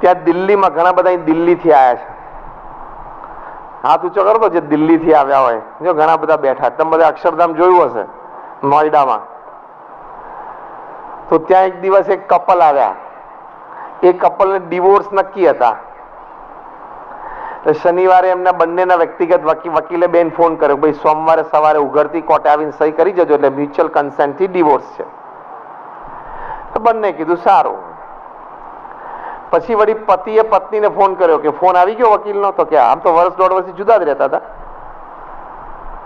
ત્યાં દિલ્હીમાં ઘણા બધા દિલ્હીથી આવ્યા છે. હાથ ઊંચો કરો તો જે દિલ્હીથી આવ્યા હોય. જો ઘણા બધા બેઠા. તમે બધા અક્ષરધામ જોયું હશે, નોઈડામાં. તો ત્યાં એક દિવસ એક કપલ આવ્યા. એ કપલને ડિવોર્સ નક્કી હતા. શનિવારે એમના બંનેના વ્યક્તિગત વકીલે બેન ફોન કર્યો ભાઈ, સોમવારે સવારે ઉઘરતી કોર્ટે આવીને સહી કરી જજો, એટલે મ્યુચ્યુઅલ કન્સેન્ટથી ડિવોર્સ છે. તો બંને કીધું, સારું. પછી વળી પતિએ પત્નીને ફોન કર્યો કે ફોન આવી ગયો વકીલનો? તો કે આમ તો વર્ષ દોઢ વર્ષથી જુદા જ રહેતા હતા.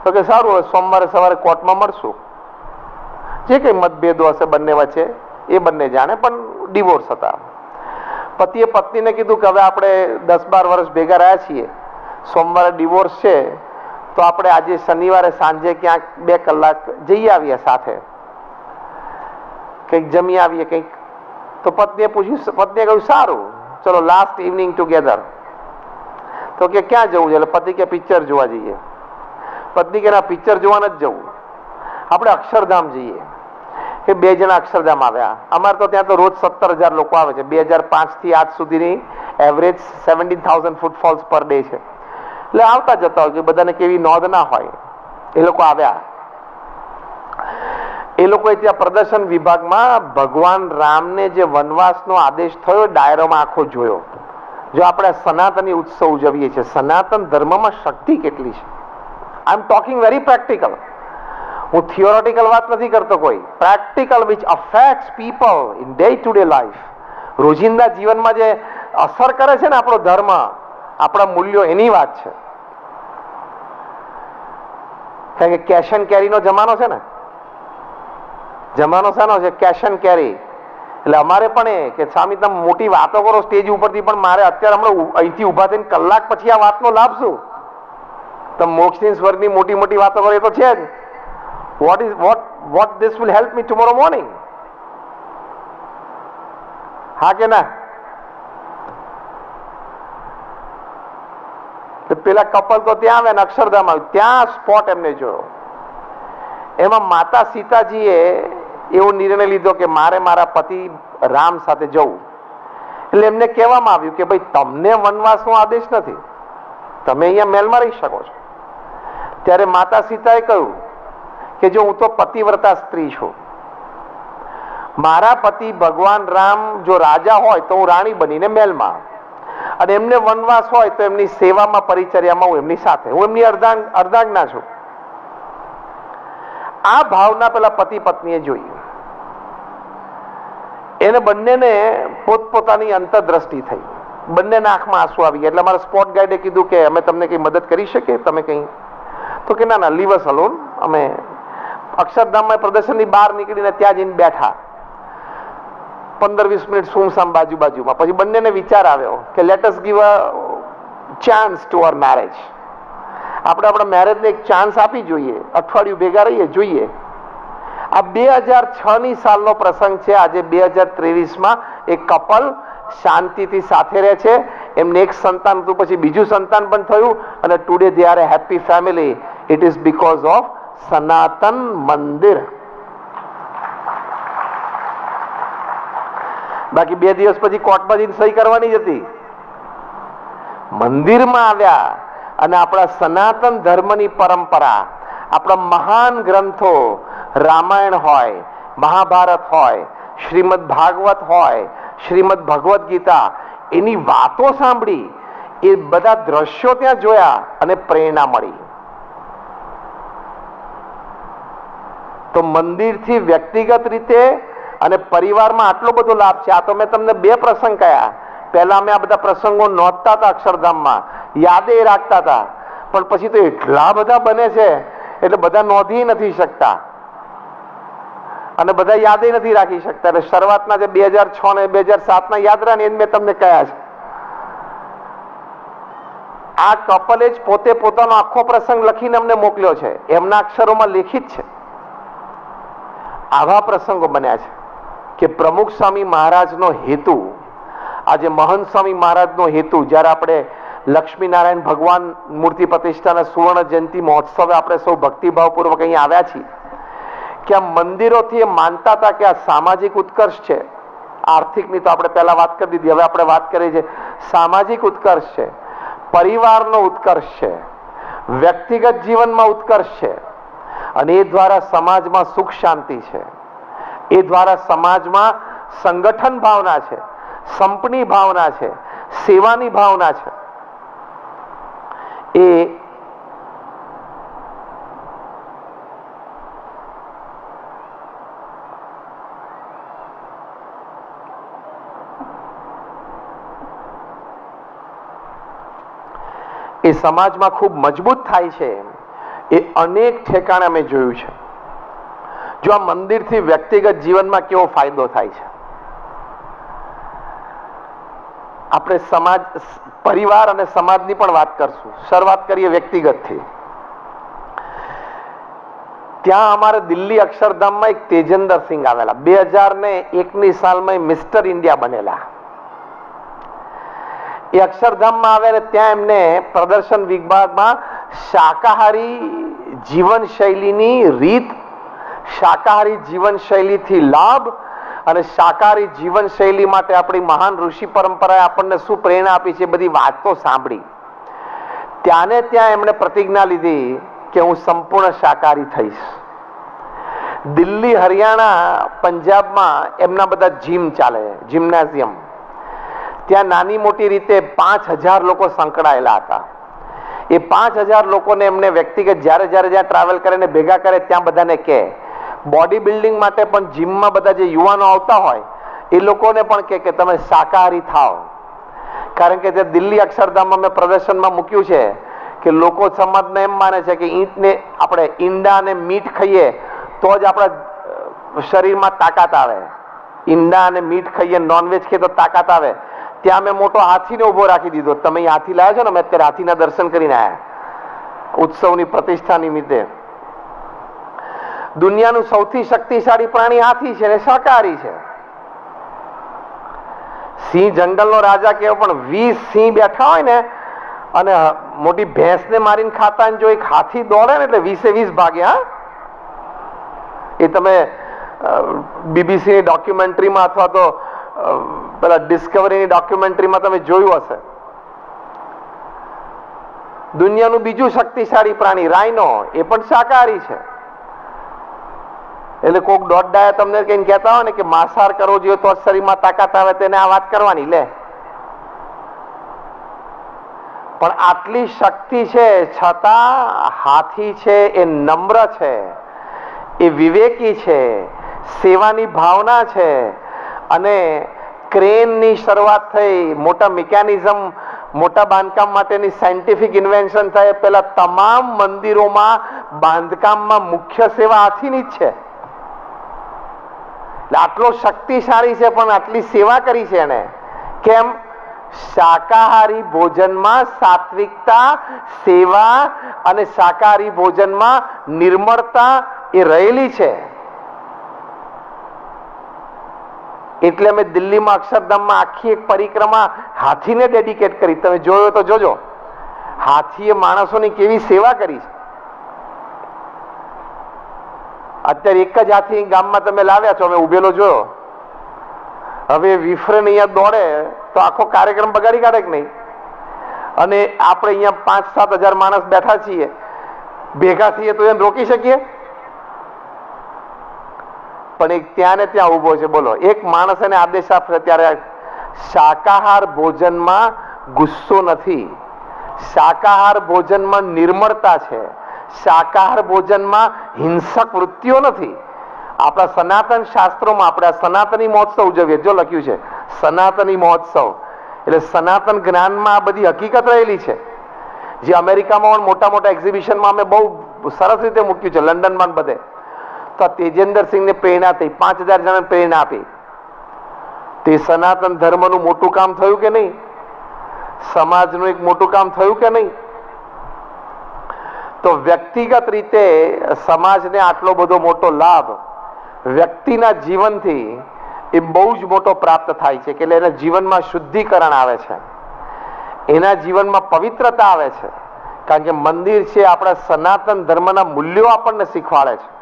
તો કે સારું, હવે સોમવારે સવારે કોર્ટમાં મળશું. જે કંઈ મતભેદો હશે બંને વચ્ચે, એ બંને જાણે, પણ ડિવોર્સ હતા. પતિએ પત્નીને કીધું કે હવે આપણે દસ બાર વર્ષ ભેગા રહ્યા છીએ, સોમવારે ડિવોર્સ છે, તો આપણે આજે શનિવારે સાંજે ક્યાંક બે કલાક જઈ આવીએ સાથે. કંઈક જમી આવીએ, કંઈક તો પત્નીએ પૂછ્યું પત્નીએ કહ્યું, સારું, ચલો લાસ્ટ ઇવનિંગ ટુગેધર તો કે, ક્યાં જવું છે? એટલે પતિ કે, પિક્ચર જોવા જઈએ. પત્ની કે, ના, પિક્ચર જોવા નથી જવું. આપણે અક્ષરધામ જઈએ. કે બે જણા અક્ષરધામ આવ્યા. અમારે તો ત્યાં તો રોજ સત્તર હજાર લોકો આવે છે. બે હજાર પાંચથી આજ સુધીની average seventeen thousand ફૂટફોલ્સ per day છે. એટલે આવતા જતા હોય કે બધાને કેવી નોંધ ના હોય, એ લોકો આવ્યા. એ લોકોએ ત્યાં પ્રદર્શન વિભાગમાં ભગવાન રામને જે વનવાસનો આદેશ થયો, ડાયરોમાં આખો જોયો. જો આપણે સનાતની ઉત્સવ ઉજવીએ છીએ, સનાતન ધર્મમાં શક્તિ કેટલી છે? I am talking very practical હું થિયોરેટિકલ વાત નથી કરતો કોઈ. Practical which affects people in day to day life રોજિંદા જીવનમાં જે અસર કરે છે ને આપણો ધર્મ, આપણા મૂલ્યો એની વાત છે. કારણ કે કેશ એન્ડ કેરીનો જમાનો છે ને. જમાનો શાનો છે કેશ એન્ડ કેરી એટલે અમારે પણ એ કે સ્વામી તમે મોટી વાતો કરો સ્ટેજ ઉપરથી પણ મારે અત્યારે હમણાં અહીંથી ઊભા થઈને કલાક પછી આ વાતનો લાભ શું? તમે મોક્ષની સ્વર્ગની મોટી મોટી વાતો કરો, એ તો છે જ. What is what what this will help me tomorrow morning હા કે ના? પેલા કપલ તો ત્યાં આવ્યા અક્ષરધામ આવ્યું, ત્યાં સ્પોટ એમને જોયો. એમાં માતા સીતાજીએ એવો નિર્ણય લીધો કે મારે મારા પતિ રામ સાથે જવું. એટલે એમને કહેવામાં આવ્યું કે ભાઈ, તમને વનવાસનો આદેશ નથી. તમે અહીંયા મહેલમાં રહી શકો છો. ત્યારે માતા સીતાએ કહ્યું કે જો હું તો પતિવ્રતા સ્ત્રી છું. મારા પતિ ભગવાન રામ જો રાજા હોય તો હું રાણી બનીને મહેલમાં અને એમને વનવાસ હોય તો એમની સેવામાં, પરિચર્યામાં હું એમની સાથે, હું એમની અર્ધાંગ, અર્ધાંગના છું. આ ભાવના પેલા પતિ પત્નીએ જોઈ. એને બંનેને પોતપોતાની અંતરદ્રષ્ટિ થઈ. બંનેને આંખમાં આંસુ આવી એટલે મારા સ્પોટ ગાઈડે કીધું કે અમે તમને કંઈ મદદ કરી શકીએ, તમે કંઈ તો કે ના ના લીવ અસ અલોન અમે અક્ષરધામમાં પ્રદર્શનની બહાર નીકળીને ત્યાં જઈને બેઠા. પંદર વીસ મિનિટ સુમસામ બાજુ બાજુમાં પછી બંનેને વિચાર આવ્યો કે let's give a chance to our marriage આપણે આપણા મેરેજને એક ચાન્સ આપી જોઈએ. અઠવાડિયું ભેગા રહીએ, જોઈએ. આ બે હજાર છ ની સાલનો પ્રસંગ છે. આજે બે હજાર ત્રેવીસમાં એક કપલ શાંતિથી સાથે રહે છે. એમને એક સંતાન હતું, પછી બીજું સંતાન પણ થયું અને today they are happy family it is because of Sanatan Mandir. બાકી બે દિવસ પછી કોર્ટમાં જઈને સહી કરવાની જ હતી. મંદિરમાં આવ્યા અને આપણા સનાતન ધર્મની પરંપરા, આપણા મહાન ગ્રંથો રામાયણ હોય, મહાભારત હોય, શ્રીમદ ભાગવત હોય, શ્રીમદ ભગવદ્ ગીતા, એની વાતો સાંભળી, એ બધા દ્રશ્યો ત્યાં જોયા અને પ્રેરણા મળી. તો મંદિરથી વ્યક્તિગત રીતે અને પરિવારમાં આટલો બધો લાભ છે. આ તો મેં તમને બે પ્રસંગ કયા પહેલા અમે આ બધા પ્રસંગો નોંધતા હતા અક્ષરધામમાં. યાદે રાખતા હતા. પણ પછી તો એટલા બધા બને છે, એટલે બધા નોંધી નથી શકતા. અને બધા યાદે નથી રાખી શકતા. એટલે શરૂઆતના જે બે હજાર છ ને બે હજાર સાતના યાદ રહ્યા ને મેં તમને કયા છે. આ કપલે જ પોતે પોતાનો આખો પ્રસંગ લખીને અમને મોકલ્યો છે. એમના અક્ષરોમાં લેખિત છે. આવા પ્રસંગો બન્યા છે કે પ્રમુખ સ્વામી મહારાજનો હેતુ, આજે મહંત સ્વામી મહારાજનો હેતુ, જ્યારે આપણે લક્ષ્મીનારાયણ ભગવાન મૂર્તિ પ્રતિષ્ઠાના સુવર્ણ જયંતિ મહોત્સવે આપણે સૌ ભક્તિભાવપૂર્વક અહીં આવ્યા છીએ કે આ મંદિરોથી એ માનતા હતા કે આ સામાજિક ઉત્કર્ષ છે? આર્થિકની તો આપણે પહેલા વાત કરી દીધી, હવે આપણે વાત કરીએ છીએ. સામાજિક ઉત્કર્ષ છે, પરિવારનો ઉત્કર્ષ છે, વ્યક્તિગત જીવનમાં ઉત્કર્ષ છે, અને એ દ્વારા સમાજમાં સુખ શાંતિ છે. એ દ્વારા સમાજમાં સંગઠન ભાવના છે, સંપની ભાવના છે, સેવાની ભાવના છે. એ એ સમાજમાં ખૂબ મજબૂત થાય છે એ અનેક ઠેકાણે અમે જોયું છે. જો આ મંદિરથી વ્યક્તિગત જીવનમાં કેવો ફાયદો થાય છે? આપણે સમાજ, પરિવાર અને સમાજની પણ વાત કરશું. શરૂઆત કરીએ વ્યક્તિગતથી. ત્યાં અમારે દિલ્હી અક્ષરધામમાં એક તેજેન્દર સિંહ આવેલા. બે હજાર ને એકની સાલમાં મિસ્ટર ઇન્ડિયા બનેલા. એ અક્ષરધામમાં આવે ને ત્યાં એમને પ્રદર્શન વિભાગમાં શાકાહારી જીવનશૈલીની રીત, શાકાહારી જીવનશૈલીથી લાભ અને શાકાહારી જીવનશૈલી માટે આપણી મહાન ઋષિ પરંપરાએ આપણને શું પ્રેરણા આપી છે બધી વાતો સાંભળી. ત્યાંને ત્યાં એમણે પ્રતિજ્ઞા લીધી કે હું સંપૂર્ણ શાકાહારી થઈશ. દિલ્હી, હરિયાણા, પંજાબમાં એમના બધા જીમ ચાલે જિમ્નાઝિયમ ત્યાં નાની મોટી રીતે પાંચ હજાર લોકો સંકળાયેલા હતા. એ પાંચ હજાર લોકોને એમને વ્યક્તિગત જ્યારે જ્યારે જ્યાં ટ્રાવેલ કરે ને ભેગા કરે ત્યાં બધાને કહે. બોડી બિલ્ડિંગ માટે પણ જીમમાં બધા જે યુવાનો આવતા હોય, એ લોકોને પણ કહે કે તમે શાકાહારી થાઓ. કારણ કે જે દિલ્હી અક્ષરધામમાં મેં પ્રદર્શનમાં મૂક્યું છે કે લોકો સમાજને એમ માને છે કે ઈંટને આપણે ઈંડા અને મીઠ ખાઈએ તો જ આપણા શરીરમાં તાકાત આવે. ઈંડા અને મીઠ ખાઈએ નોનવેજ ખાઈએ તો તાકાત આવે. ત્યાં મેં મોટો હાથીને ઊભો રાખી દીધો. તમે હાથી લાવ્યા છો ને મેં અત્યારે હાથીના દર્શન કરીને આવ્યા ઉત્સવની પ્રતિષ્ઠા નિમિત્તે. દુનિયાનું સૌથી શક્તિશાળી પ્રાણી હાથી છે ને શાકાહારી છે. સિંહ જંગલનો રાજા કેવો પણ વીસ સિંહ બેઠા હોય ને, અને મોટી ભેંસને મારીને ખાતા જો એક હાથી દોડે ને એટલે વીસે વીસ ભાગે, હા? એ તમે બીબીસી ડોક્યુમેન્ટરીમાં અથવા તો પેલા ડિસ્કવરીની ડોક્યુમેન્ટરીમાં તમે જોયું હશે. દુનિયાનું બીજું શક્તિશાળી પ્રાણી રાયનો એ પણ શાકાહારી છે. એટલે કોક દોઢ ડાયા તમને કઈ કહેતા હોય ને કે માંસાહાર કરવો જોઈએ તો શરીરમાં તાકાત આવે તેને આ વાત કરવાની, લે. પણ આટલી શક્તિ છે, છતાં હાથી છે, એ નમ્ર છે, એ વિવેકી છે, સેવાની ભાવના છે, અને ક્રેનની શરૂઆત થઈ, મોટા મિકેનિઝમ, મોટા બાંધકામ માટેની સાયન્ટિફિક ઇન્વેન્શન થાય પેલા તમામ મંદિરોમાં બાંધકામમાં મુખ્ય સેવા હાથીની જ છે. આટલો શક્તિશાળી છે, પણ આટલી સેવા કરી છે એને. કેમ? શાકાહારી ભોજનમાં સાત્વિકતા, સેવા અને શાકાહારી ભોજનમાં નિર્મળતા એ રહેલી છે. એટલે અમે દિલ્હીમાં અક્ષરધામમાં આખી એક પરિક્રમા હાથીને ડેડિકેટ કરી. તમે જોયો તો જોજો. હાથીએ માણસોની કેવી સેવા કરી છે. અત્યારે એક જ હાથી ગામમાં તમે લાવ્યા છો. અમે ઉભેલો જોયો. હવે વિફરેન અહીંયા દોડે તો આખો કાર્યક્રમ બગાડી કાઢે કે નહીં? અને આપણે અહીંયા પાંચ સાત હજાર માણસ બેઠા છીએ. ભેગા થઈએ તો એને રોકી શકીએ? પણ એક ત્યાં ને ત્યાં ઊભો છે. બોલો, એક માણસ એને આદેશ આપશે ત્યારે શાકાહાર ભોજનમાં ગુસ્સો નથી. શાકાહાર ભોજનમાં નિર્મળતા છે. શાકાહાર ભોજનમાં હિંસક વૃત્તિઓ નથી. આપણા સનાતન શાસ્ત્રોમાં આપણે સનાતની મહોત્સવ ઉજવીએ. જો લખ્યું છે, સનાતની મહોત્સવ. એટલે સનાતન જ્ઞાનમાં આ બધી હકીકત રહેલી છે. જે અમેરિકામાં પણ મોટા મોટા એક્ઝિબિશનમાં અમે બહુ સરસ રીતે મૂક્યું છે, લંડનમાં બધે. તો આ તેજેન્દર સિંહને પ્રેરણા થઈ. પાંચ હજાર જણાને પ્રેરણા આપી. તે સનાતન ધર્મનું મોટું કામ થયું કે નહીં? સમાજનું એક મોટું કામ થયું કે નહીં? તો વ્યક્તિગત રીતે સમાજને આટલો બધો મોટો લાભ વ્યક્તિના જીવનથી એ બહુ જ મોટો પ્રાપ્ત થાય છે એટલે એના જીવનમાં શુદ્ધિકરણ આવે છે. એના જીવનમાં પવિત્રતા આવે છે. કારણ કે મંદિર છે, આપણા સનાતન ધર્મના મૂલ્યો આપણને શીખવાડે છે.